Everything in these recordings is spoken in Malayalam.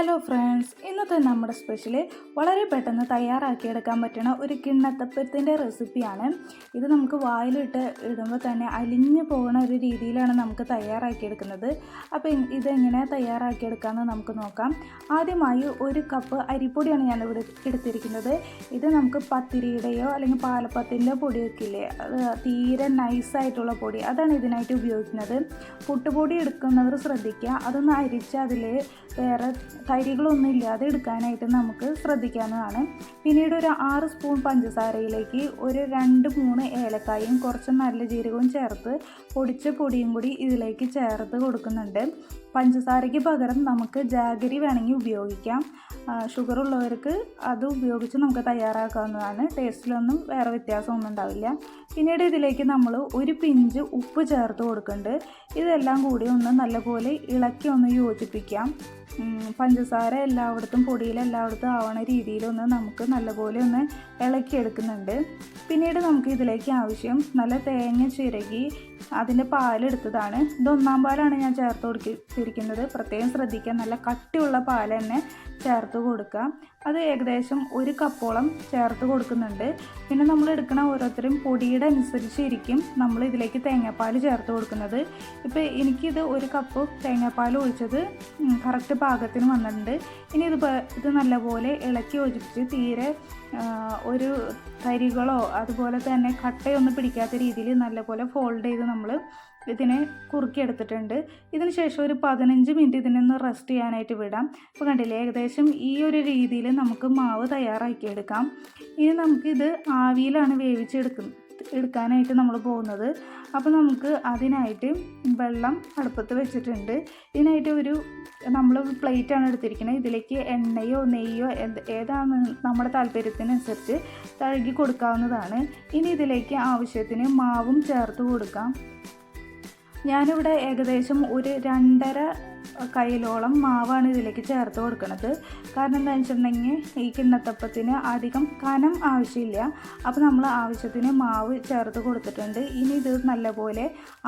ഹലോ ഫ്രണ്ട്സ് ഇന്നത്തെ നമ്മുടെ സ്പെഷ്യൽ വളരെ പെട്ടെന്ന് തയ്യാറാക്കിയെടുക്കാൻ പറ്റുന്ന ഒരു കിണ്ണത്തപ്പത്തിന്റെ റെസിപ്പിയാണ് ഇത് നമുക്ക് വായിലിട്ട് ഇടുമ്പോൾ തന്നെ അലിഞ്ഞു പോകുന്ന ഒരു രീതിയിലാണ് നമുക്ക് തയ്യാറാക്കിയെടുക്കുന്നത്. അപ്പോൾ ഇതെങ്ങനെ തയ്യാറാക്കിയെടുക്കാമെന്ന് നമുക്ക് നോക്കാം. ആദ്യമായി ഒരു കപ്പ് അരിപ്പൊടിയാണ് ഞാൻ ഇവിടെ എടുത്തിരിക്കുന്നത്. ഇത് നമുക്ക് പത്തിരിയുടെയോ അല്ലെങ്കിൽ പാലപ്പത്തിന്റെ പൊടിയൊക്കെ ഇല്ലേ തീരെ നൈസായിട്ടുള്ള പൊടി. അതാണ് ഇതിനായിട്ട് ഉപയോഗിക്കുന്നത്. പുട്ടുപൊടി എടുക്കുന്നവർ ശ്രദ്ധിക്കുക. അതൊന്ന് അരിച്ച് അതിൽ വേറെ തരികളൊന്നും ഇല്ലാതെ എടുക്കാനായിട്ട് നമുക്ക് ശ്രദ്ധിക്കാവുന്നതാണ്. പിന്നീട് ഒരു ആറ് സ്പൂൺ പഞ്ചസാരയിലേക്ക് ഒരു രണ്ട് മൂന്ന് ഏലക്കായും കുറച്ച് നല്ല ജീരകവും ചേർത്ത് പൊടിച്ച പൊടിയും കൂടി ഇതിലേക്ക് ചേർത്ത് കൊടുക്കുന്നുണ്ട്. പഞ്ചസാരയ്ക്ക് പകരം നമുക്ക് ജാഗരി വേണമെങ്കിൽ ഉപയോഗിക്കാം. ഷുഗർ ഉള്ളവർക്ക് അത് ഉപയോഗിച്ച് നമുക്ക് തയ്യാറാക്കാവുന്നതാണ്. ടേസ്റ്റിലൊന്നും വേറെ വ്യത്യാസമൊന്നും ഉണ്ടാവില്ല. പിന്നീട് ഇതിലേക്ക് നമ്മൾ ഒരു പിഞ്ച് ഉപ്പ് ചേർത്ത് കൊടുക്കുന്നുണ്ട്. ഇതെല്ലാം കൂടി ഒന്ന് നല്ലപോലെ ഇളക്കി ഒന്ന് യോജിപ്പിക്കാം. പഞ്ചസാര എല്ലായിടത്തും പൊടിയിൽ എല്ലായിടത്തും ആവണ രീതിയിലൊന്ന് നമുക്ക് നല്ലപോലെ ഒന്ന് ഇളക്കിയെടുക്കുന്നുണ്ട് പിന്നീട് നമുക്ക് ഇതിലേക്ക് ആവശ്യം നല്ല തേങ്ങ ചിരകി അതിന്റെ പാലെടുത്തതാണ് ഇത് ഒന്നാം പാലാണ് ഞാൻ ചേർത്ത് കൊടുത്തിരിക്കുന്നത്. പ്രത്യേകം ശ്രദ്ധിക്കുക നല്ല കട്ടിയുള്ള പാൽ തന്നെ ചേർത്ത് കൊടുക്കുക. അത് ഏകദേശം ഒരു കപ്പോളം ചേർത്ത് കൊടുക്കുന്നുണ്ട്. പിന്നെ നമ്മൾ എടുക്കുന്ന ഓരോരുത്തരും പൊടിയുടെ അനുസരിച്ചിരിക്കും നമ്മൾ ഇതിലേക്ക് തേങ്ങാപ്പാൽ ചേർത്ത് കൊടുക്കുന്നത്. ഇപ്പോൾ എനിക്കിത് ഒരു കപ്പ് തേങ്ങാപ്പാൽ ഒഴിച്ചത് കറക്റ്റ് പാകത്തിന് വന്നിട്ടുണ്ട്. ഇനി ഇത് ഇത് നല്ലപോലെ ഇളക്കി യോജിപ്പിച്ച് തീരെ ഒരു തരികളോ അതുപോലെ തന്നെ കട്ടയൊന്നും പിടിക്കാത്ത രീതിയിൽ നല്ലപോലെ ഫോൾഡ് ചെയ്ത് നമ്മൾ ഇതിനെ കുറുക്കിയെടുത്തിട്ടുണ്ട് ഇതിന് ശേഷം ഒരു പതിനഞ്ച് മിനിറ്റ് ഇതിനൊന്ന് റെസ്റ്റ് ചെയ്യാനായിട്ട് വിടാം. അപ്പോൾ കണ്ടില്ലേ ഏകദേശം ഈ ഒരു രീതിയിൽ നമുക്ക് മാവ് തയ്യാറാക്കിയെടുക്കാം. ഇനി നമുക്കിത് ആവിയിലാണ് വേവിച്ചെടുക്കുന്നത്. എടുക്കാനായിട്ട് നമ്മൾ പോകുന്നത്. അപ്പോൾ നമുക്ക് അതിനായിട്ട് വെള്ളം അടുപ്പത്ത് വെച്ചിട്ടുണ്ട്. ഇതിനായിട്ട് ഒരു നമ്മൾ പ്ലേറ്റാണ് എടുത്തിരിക്കുന്നത്. ഇതിലേക്ക് എണ്ണയോ നെയ്യോ ഏതാണ് നമ്മുടെ താല്പര്യത്തിനനുസരിച്ച് തഴുകി കൊടുക്കാവുന്നതാണ്. ഇനി ഇതിലേക്ക് ആവശ്യത്തിന് മാവും ചേർത്ത് കൊടുക്കാം. ഞാനിവിടെ ഏകദേശം ഒരു രണ്ടര കയ്യിലോളം മാവാണ് ഇതിലേക്ക് ചേർത്ത് കൊടുക്കുന്നത് കാരണം എന്താ വെച്ചിട്ടുണ്ടെങ്കിൽ ഈ കിണ്ണത്തപ്പത്തിന് അധികം കനം ആവശ്യമില്ല. അപ്പോൾ നമ്മൾ ആവശ്യത്തിന് മാവ് ചേർത്ത് കൊടുത്തിട്ടുണ്ട്. ഇനി ഇത് നല്ലപോലെ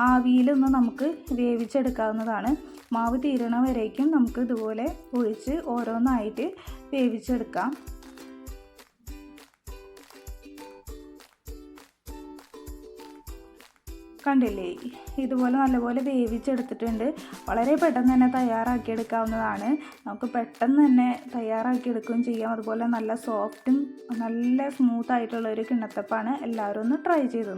ആവിയിലൊന്ന് നമുക്ക് വേവിച്ചെടുക്കാവുന്നതാണ്. മാവ് തീരണ വരേക്കും നമുക്ക് ഇതുപോലെ ഒഴിച്ച് ഓരോന്നായിട്ട് വേവിച്ചെടുക്കാം. കണ്ടില്ലേ? ഇതുപോലെ നല്ലപോലെ വേവിച്ചെടുത്തിട്ടുണ്ട്. വളരെ പെട്ടെന്ന് തന്നെ തയ്യാറാക്കിയെടുക്കാവുന്നതാണ്. നമുക്ക് പെട്ടെന്ന് തന്നെ തയ്യാറാക്കിയെടുക്കുകയും ചെയ്യാം. അതുപോലെ നല്ല സോഫ്റ്റും നല്ല സ്മൂത്ത് ആയിട്ടുള്ള ഒരു കിണ്ണത്തപ്പാണ്. എല്ലാവരും ഒന്ന് ട്രൈ ചെയ്തു